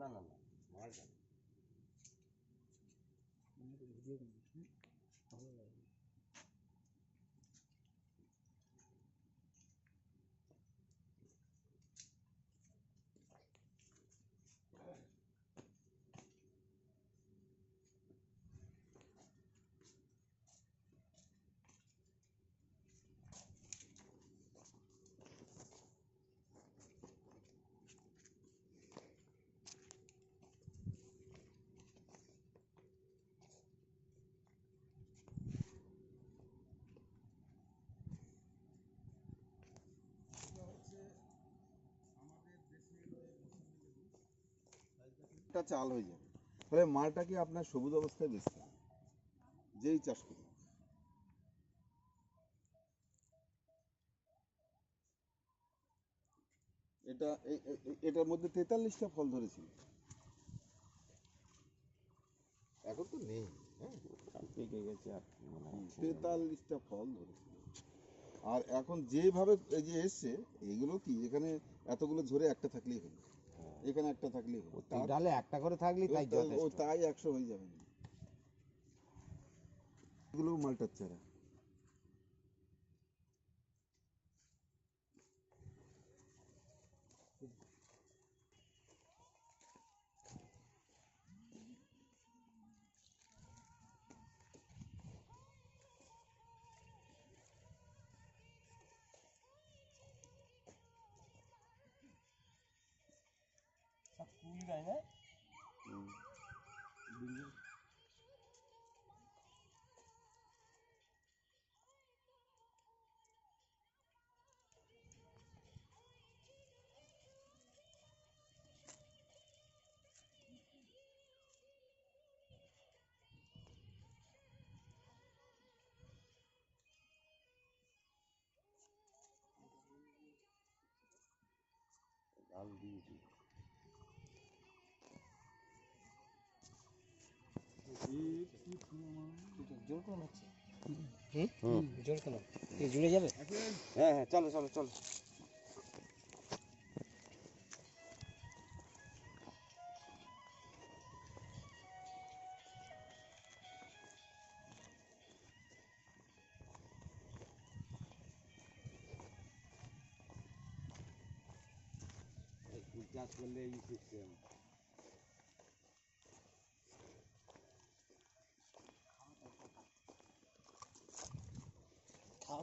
না না না মালটা এটা চাল হয়ে যাবে। তাহলে মালটাকে আপনার সবুজ অবস্থায় হবে? যেই চাষ করুন। এটা এটার মধ্যে তেতাল্লিশটা ফল ধরেছিল। এখন তো নেই হ্যাঁ? পেকে গেছে আর তেতাল্লিশটা ফল ধরেছিল। আর এখন যেভাবে এই যে এসছে এগুলো কি এখানে এতগুলো ধরে একটা থাকলেই হলো? এখানে একটা থাকলেই তার- ডালে একটা করে থাকলেই তাই যথেষ্ট। ও তাই একশো হয়ে যাবে এগুলো মালটার চারা। ফুল গাছ না ডাল দিয়ে দিই। জোর কেন হচ্ছে হুম জোর কেন জুড়ে যাবে হ্যাঁ হ্যাঁ চলো চলো চলো চাষ করলে এই সিস্টেম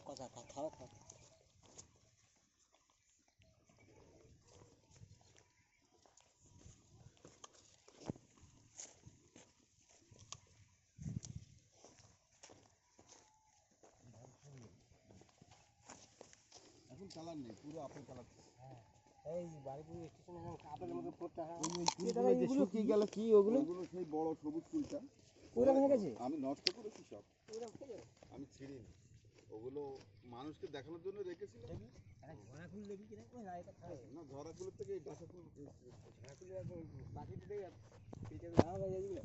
খাও খাও এখন চালান নেই পুরো আপনি চালাচ্ছেন এই বাড়িপুর স্টেশনে যখন মধ্যে পড়তে হয়। শুকিয়ে গেল কি ওগুলো? ওগুলো সেই বড় সবুজ ফুলটা ওরা ভেঙে গেছে? আমি নষ্ট করেছি সব। আমি ছিঁড়িনি। ওগুলো মানুষকে দেখানোর জন্য রেখেছিলাম। না থেকে এই ফুল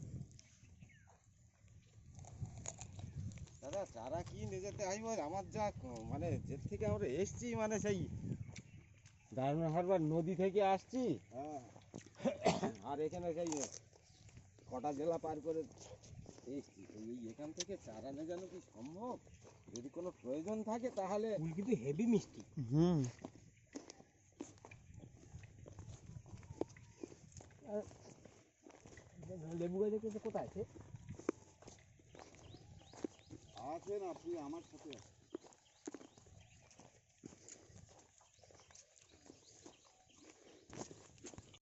দাদা চারা কি নিয়ে যেতে আইব? আমার যা মানে যে থেকে আমরা এসছি মানে সেই ডায়মন্ড হারবার নদী থেকে আসছি। হ্যাঁ। আর এখানে সেই কটা জেলা পার করে এখান থেকে চারা নিয়ে জানো কি সম্ভব? যদি কোনো প্রয়োজন থাকে তাহলে ফুল কিন্তু হেভি মিষ্টি। হুম। লেবু গাছ কিন্তু কোথায় আছে? আছেন আপনি আমার সাথে আছেন